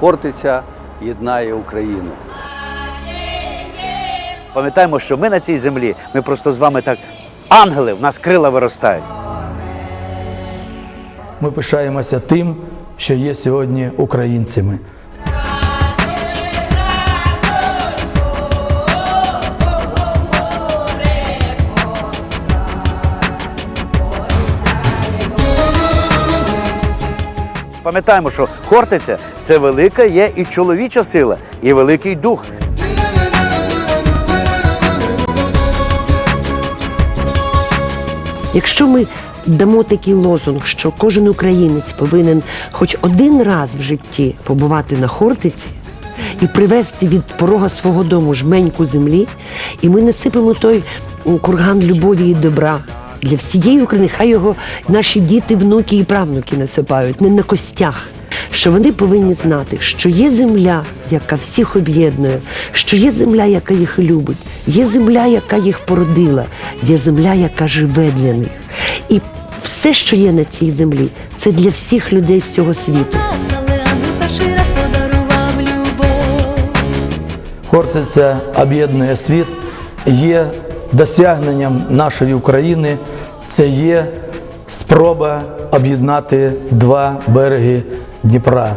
Хортиця єднає Україну. Пам'ятаємо, що ми на цій землі, ми просто з вами так ангели, в нас крила виростають. Ми пишаємося тим, що є сьогодні українцями. Пам'ятаємо, що Хортиця це велика є і чоловіча сила, і великий дух. Якщо ми дамо такий лозунг, що кожен українець повинен хоч один раз в житті побувати на Хортиці і привезти від порога свого дому жменьку землі, і ми насипемо той курган любові і добра. Для всієї України, хай його наші діти, внуки і правнуки насипають, не на костях. Що вони повинні знати, що є земля, яка всіх об'єднує, що є земля, яка їх любить, є земля, яка їх породила, є земля, яка живе для них. І все, що є на цій землі, це для всіх людей всього світу. Любов. Об'єднує світ, є досягненням нашої України. Це є спроба об'єднати два береги Дніпра.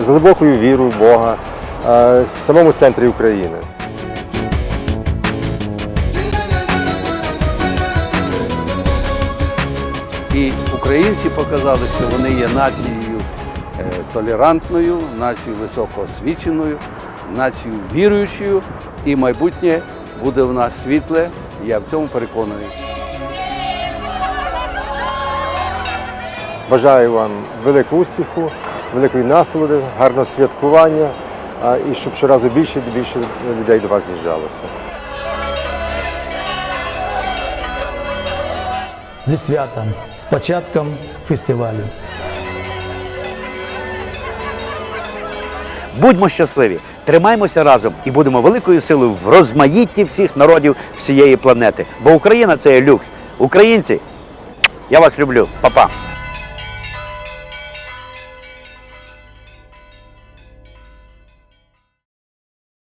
з глибокою вірою в Бога в самому центрі України. І українці показали, що вони є нацією е, толерантною, нацією високоосвіченою, нацією віруючою, і майбутнє буде в нас світле. Я в цьому переконаний. Бажаю вам великого успіху, великої насолоди, гарного святкування і щоб щоразу більше і більше людей до вас з'їжджалося. Зі святом, з початком фестивалю. Будьмо щасливі, тримаймося разом і будемо великою силою в розмаїтті всіх народів всієї планети. Бо Україна це є люкс. Українці, я вас люблю, Па-па.